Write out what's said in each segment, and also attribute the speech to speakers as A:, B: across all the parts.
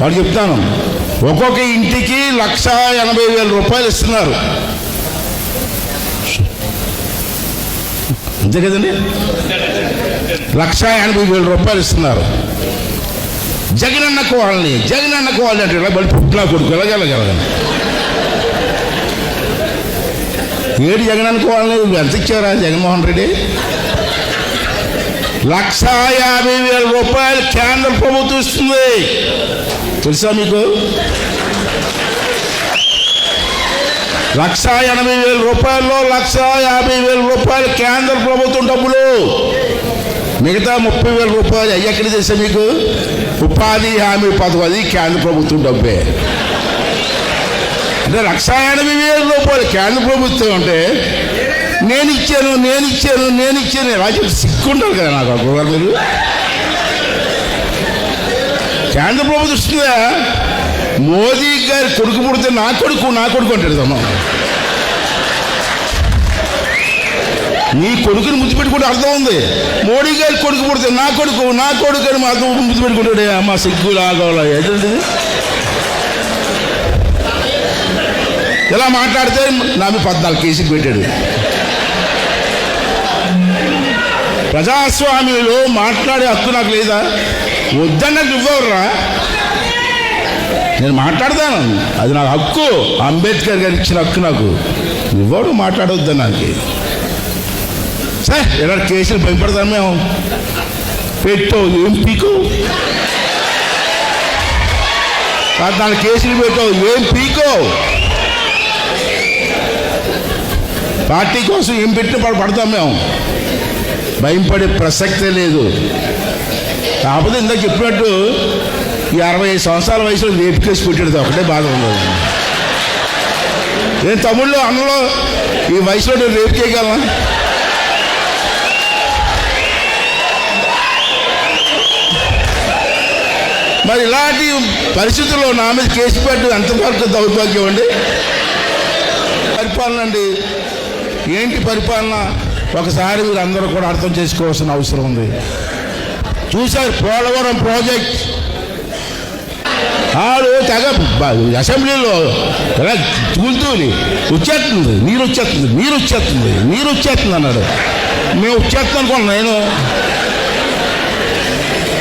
A: వాడు చెప్తాను. ఒక్కొక్క ఇంటికి లక్ష ఎనభై వేల రూపాయలు ఇస్తున్నారు. అంతే కదండి? లక్ష ఎనభై వేల రూపాయలు ఇస్తున్నారు. జగనన్న కోవాలని జగనన్న కోవాలి అంటే ఇలా బలి పుట్టినా కొడుకు ఎలాగెలగలగని ఏడు జగనన్న కోవాలని ఎంత ఇచ్చారా జగన్మోహన్ రెడ్డి? లక్ష యాభై వేల రూపాయలు కేంద్ర ప్రభుత్వం ఇస్తుంది. తెలుసా మీకు? లక్ష ఎనభై వేల రూపాయల్లో లక్ష యాభై వేల రూపాయలు కేంద్ర ప్రభుత్వం డబ్బులు. మిగతా ముప్పై వేల రూపాయలు అవి ఎక్కడ చేసా మీకు? ఉపాధి హామీ పథకం అది కేంద్ర ప్రభుత్వం డబ్బే. అంటే లక్ష ఎనభై వేల రూపాయలు కేంద్ర ప్రభుత్వం అంటే నేను ఇచ్చాను నేను ఇచ్చాను నేను ఇచ్చాను. ఇలా చెప్పి సిక్కుంటారు కదా నాకు అప్పుడు మీరు? కేంద్ర ప్రభుత్వం వస్తుందా మోదీ గారి కొడుకు పుడితే నా కొడుకు నా కొడుకు అంటాడు తమ్మ నీ కొడుకుని ముద్దు పెట్టుకుంటే అర్థం ఉంది. మోడీ గారి కొడుకు పుడితే నా కొడుకు నా కొడుకు అని మాత్రం ముద్దు పెట్టుకుంటాడే. అమ్మ సిగ్గు లాగోలా ఏంటంటే ఇలా మాట్లాడితే నా మీద పద్నాలుగు కేసులు పెట్టాడు. ప్రజాస్వామ్యంలో మాట్లాడే హక్కు నాకు లేదా? వద్దన్నట్టు ఇవ్వరురా నేను మాట్లాడతాను. అది నాకు హక్కు. అంబేద్కర్ గారు ఇచ్చిన హక్కు నాకు. ఇవ్వడు మాట్లాడవద్దు నాకు? సార్ ఇలా కేసులు భయపడతాను మేము? పెట్టావు ఏం పీకు? దాని కేసులు పెట్టావు ఏం పీకో? పార్టీ కోసం ఏం పెట్టిన పడ పడతాం మేము? భయం పడే ప్రసక్తే లేదు. కాకపోతే ఇందాక చెప్పినట్టు ఈ అరవై ఐదు సంవత్సరాల వయసులో రేపు కేసు పెట్టాడు ఒకటే బాధ ఉండదు నేను తమ్ముళ్ళు అన్నలో ఈ వయసులో నేను రేపు చేయగలనా? మరి ఇలాంటి పరిస్థితుల్లో నా మీద కేసు పెట్టు ఎంతవరకు దౌర్భాగ్యం అండి? పరిపాలన అండి. ఏంటి పరిపాలన? ఒకసారి మీరు అందరూ కూడా అర్థం చేసుకోవాల్సిన అవసరం ఉంది. చూశారు పోలవరం ప్రాజెక్ట్. ఆడు తెగ అసెంబ్లీలో తెగ తూలుతూలి వచ్చేస్తుంది నీరు వచ్చేస్తుంది నీరు వచ్చేస్తుంది నీరు వచ్చేస్తుంది అన్నాడు. మేము వచ్చేస్తాం అనుకున్నాం నేను.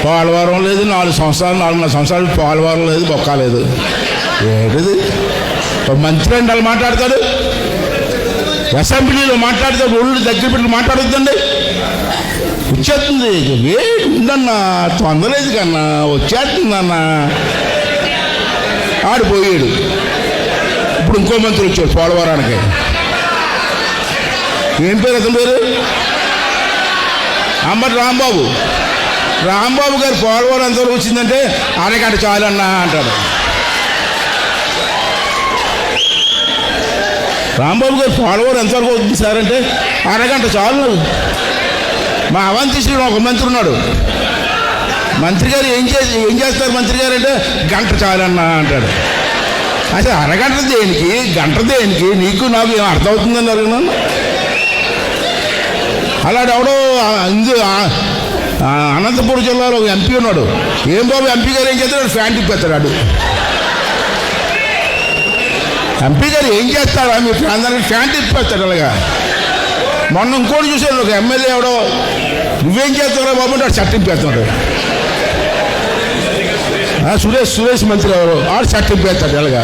A: పోలవరం లేదు నాలుగు సంవత్సరాలు నాలుగున్నర సంవత్సరాలు పోలవరం లేదు బొక్క లేదు. ఏంటిది? ఒక మంత్రి అండి అలా మాట్లాడతాడు? అసెంబ్లీలో మాట్లాడితే ఒళ్ళు దగ్గర పెట్టి మాట్లాడొద్దండి. వచ్చేస్తుంది ఏ ఉందన్నా తొందరలేదు కన్నా వచ్చేస్తుందన్నా ఆడిపోయాడు ఇప్పుడు ఇంకో మంత్రి వచ్చాడు పోలవరానికి. ఏం పేరు అతని పేరు? అమ్మటి రాంబాబు. రాంబాబు గారు పోలవరం ఎంతవరకు వచ్చిందంటే అరగంట చాలన్నా అంటాడు. రాంబాబు గారు పోలవరం ఎంతవరకు అవుతుంది సార్ అంటే అరగంట చాలు మా అవంతి శ్రీరామ్ ఒక మంత్రి ఉన్నాడు. మంత్రి గారు ఏం చేసి ఏం చేస్తారు మంత్రి గారు అంటే గంట చాలన్నా అంటాడు. అసలు అరగంట దేనికి గంట దేనికి నీకు నాకు ఏం అర్థమవుతుందని అడుగున్నాను అలాంటి ఎవడో ఇందు అనంతపురం జిల్లాలో ఒక ఎంపీ ఉన్నాడు. ఏం బాబు ఎంపీ గారు ఏం చేస్తాడు? ఫ్యాన్ తిప్పేస్తాడు. ఎంపీ గారు ఏం చేస్తాడా? మీ ప్రాంతానికి ఫ్యాన్ తిప్పేస్తాడు అలాగా. మొన్న ఇంకోటి చూశాను ఒక ఎమ్మెల్యే ఎవడో నువ్వేం చేస్తున్నావు బాబు? అంటే చట్టింపేస్తున్నాడు సురేష్ సురేష్ మంత్రి ఎవరు? ఆడు చట్టింపేస్తాడు ఎలాగా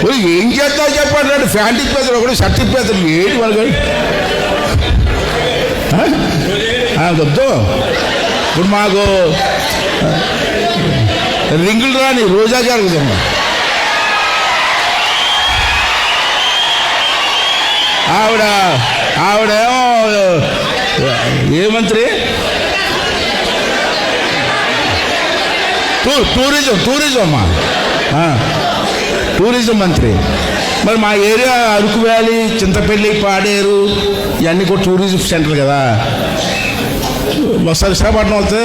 A: అలాగా ఏం చేస్తావు చెప్పండి ఫ్యాంట్ తిప్పేస్తాడు ఒకటి షర్ట్ తిప్పేస్తాడు ఏంటి మనకు వద్దు ఇప్పుడు మాకు రింగులు రాని రోజా గారు కదమ్మా ఆవిడ ఆవిడేమో ఏ మంత్రి? టూ టూరిజం టూరిజం అమ్మా టూరిజం మంత్రి. మరి మా ఏరియా అరకు వ్యాలీ చింతపల్లి పాడేరు ఇవన్నీ కూడా టూరిజం సెంటర్ కదా. ఒకసారి విశాఖపట్నం వస్తే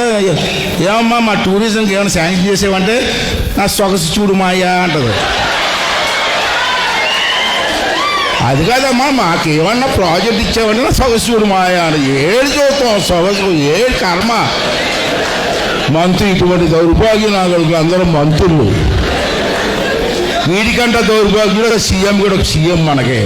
A: ఏమమ్మా మా టూరిజంకి ఏమైనా శాంక్షన్ చేసేవంటే నా సొగసు చూడు మాయా అంటది. అది కాదమ్మా మాకు ఏమన్నా ప్రాజెక్ట్ ఇచ్చావంటే నా మాయా ఏడు చూస్తాం సొగసు ఏడు కర్మ. మంత్రి ఇటువంటి దౌర్భాగ్యం నాగరికులు అందరూ మంత్రులు. వీడికంటే దౌర్భాగ్యుడు సీఎం కూడా ఒక సీఎం మనకే.